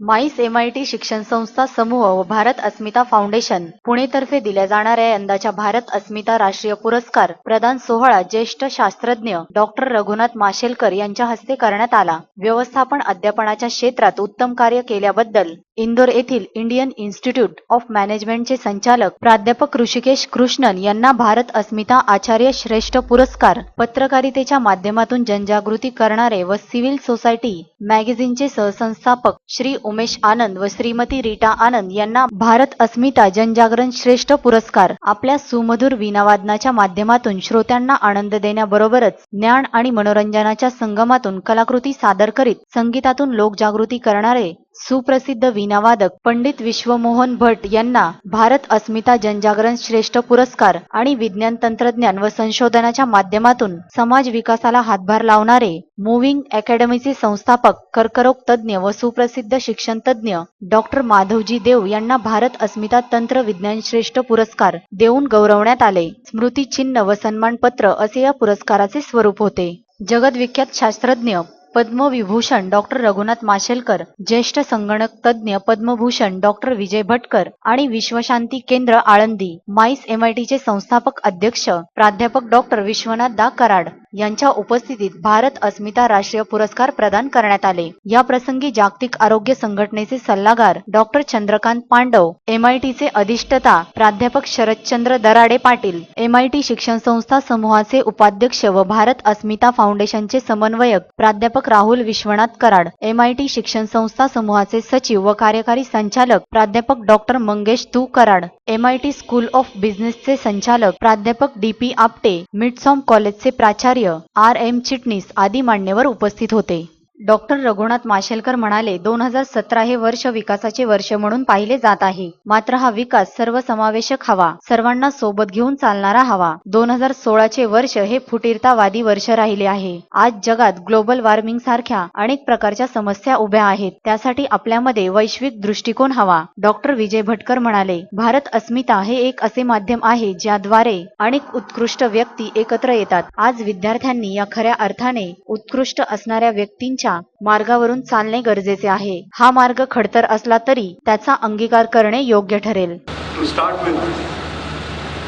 MICE MIT शिक्षण संस्था समूह व भारत अस्मिता फाउंडेशन पुणेतर्फे दिल्या जाणाऱ्या यंदाच्या भारत अस्मिता राष्ट्रीय पुरस्कार प्रदान सोहळा ज्येष्ठ शास्त्रज्ञ डॉक्टर रघुनाथ माशेलकर यांच्या हस्ते करण्यात आला. व्यवस्थापन अध्यापनाच्या क्षेत्रात उत्तम कार्य केल्याबद्दल इंदोर येथील इंडियन इन्स्टिट्यूट ऑफ मॅनेजमेंटचे संचालक प्राध्यापक ऋषिकेश कृष्णन यांना भारत अस्मिता आचार्य श्रेष्ठ पुरस्कार पत्रकारितेच्या माध्यमातून जनजागृती करणारे व सिव्हिल सोसायटी मॅगझिनचे सहसंस्थापक श्री उमेश आनंद व श्रीमती रीटा आनंद यांना भारत अस्मिता जनजागरण श्रेष्ठ पुरस्कार आपल्या सुमधुर वीणावादनाच्या माध्यमातून श्रोत्यांना आनंद देण्याबरोबरच ज्ञान आणि मनोरंजनाच्या संगमातून कलाकृती सादर करीत संगीतातून लोकजागृती करणारे सुप्रसिद्ध वीणावादक पंडित विश्वमोहन भट यांना भारत अस्मिता जनजागरण श्रेष्ठ पुरस्कार आणि विज्ञान तंत्रज्ञान व संशोधनाच्या माध्यमातून समाज विकासाला हातभार लावणारे मुव्हिंग अकॅडमीचे संस्थापक कर्करोग तज्ज्ञ व सुप्रसिद्ध शिक्षण तज्ज्ञ डॉक्टर माधवजी देव यांना भारत अस्मिता तंत्र विज्ञान श्रेष्ठ पुरस्कार देऊन गौरवण्यात आले. स्मृती चिन्ह व सन्मानपत्र असे या पुरस्काराचे स्वरूप होते. जगदविख्यात शास्त्रज्ञ पद्मविभूषण डॉक्टर रघुनाथ माशेलकर ज्येष्ठ संगणक तज्ज्ञ पद्मभूषण डॉक्टर विजय भटकर आणि विश्वशांती केंद्र आळंदी माईस एमआयटीचे संस्थापक अध्यक्ष प्राध्यापक डॉक्टर विश्वनाथ दा कराड. यांच्या उपस्थितीत भारत अस्मिता राष्ट्रीय पुरस्कार प्रदान करण्यात आले. या प्रसंगी जागतिक आरोग्य संघटनेचे सल्लागार डॉक्टर चंद्रकांत पांडव एमआयटीचे अधिष्ठता प्राध्यापक शरदचंद्र दराडे पाटील एमआयटी शिक्षण संस्था समूहाचे उपाध्यक्ष व भारत अस्मिता फाउंडेशनचे समन्वयक प्राध्यापक राहुल विश्वनाथ कराड एमआयटी शिक्षण संस्था समूहाचे सचिव व कार्यकारी संचालक प्राध्यापक डॉक्टर मंगेश तू कराड एमआयटी स्कूल ऑफ बिझनेसचे संचालक प्राध्यापक डी पी आपटे मिडसॉम कॉलेजचे प्राचार्य आर एम चिटणीस आदी मान्यवर उपस्थित होते. डॉक्टर रघुनाथ माशेलकर म्हणाले दोन हजार सतरा हे वर्ष विकासाचे वर्ष म्हणून पाहिले जात आहे. मात्र हा विकास सर्वसमावेशक हवा. सर्वांना सोबत घेऊन चालणारा हवा. दोन हजार सोळाचे वर्ष हे फुटीरतावादी वर्ष राहिले आहे. आज जगात ग्लोबल वॉर्मिंग सारख्या अनेक प्रकारच्या समस्या उभ्या आहेत. त्यासाठी आपल्यामध्ये वैश्विक दृष्टिकोन हवा. डॉक्टर विजय भटकर म्हणाले भारत अस्मिता हे एक असे माध्यम आहे ज्याद्वारे अनेक उत्कृष्ट व्यक्ती एकत्र येतात. आज विद्यार्थ्यांनी या खऱ्या अर्थाने उत्कृष्ट असणाऱ्या व्यक्तींच्या मार्गावरून चालणे गरजेचे आहे हा मार्ग खडतर असला तरी त्याचा अंगीकार करणे योग्य ठरेल To start with,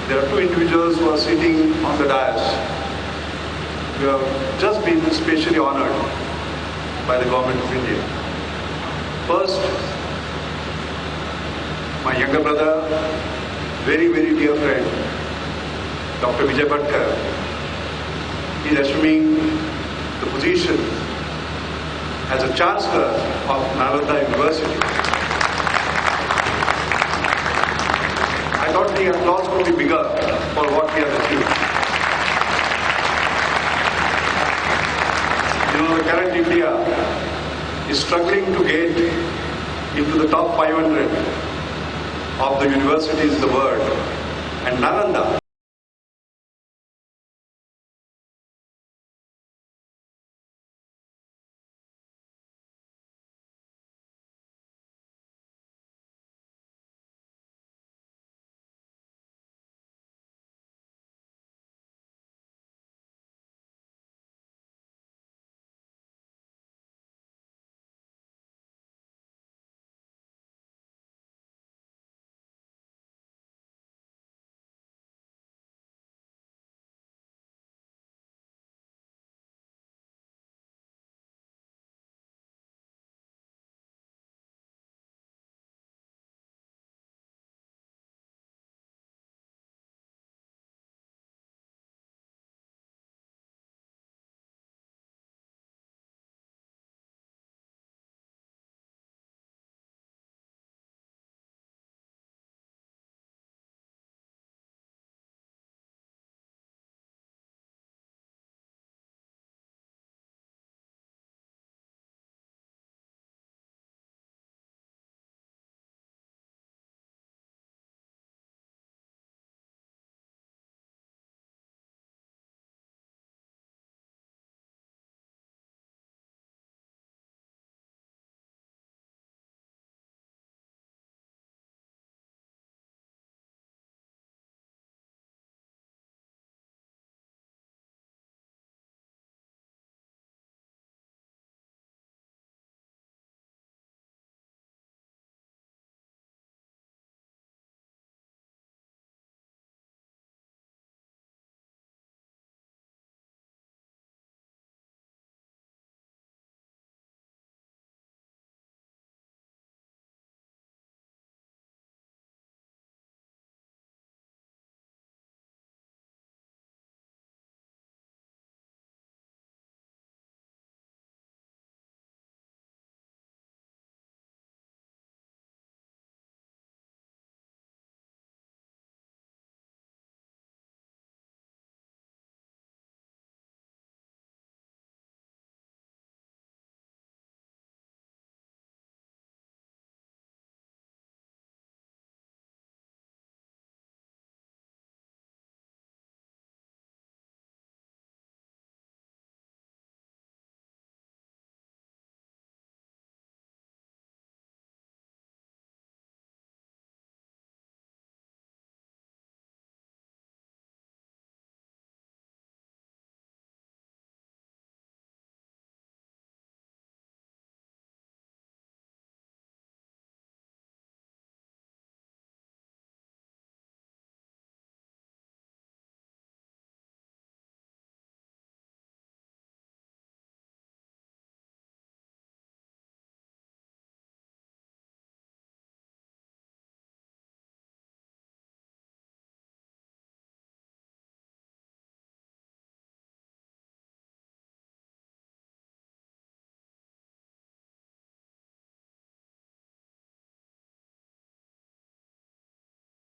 there are two individuals who are sitting on the dais. We have just been specially honored by the government of India. First, my younger brother, very, very dear friend, Dr. Vijay Bhatkar, is assuming the position as a chancellor of Nalanda University. I thought the applause would be bigger for what we have achieved. You know, the current India is struggling to get into the top 500 of the universities in the world. And Nalanda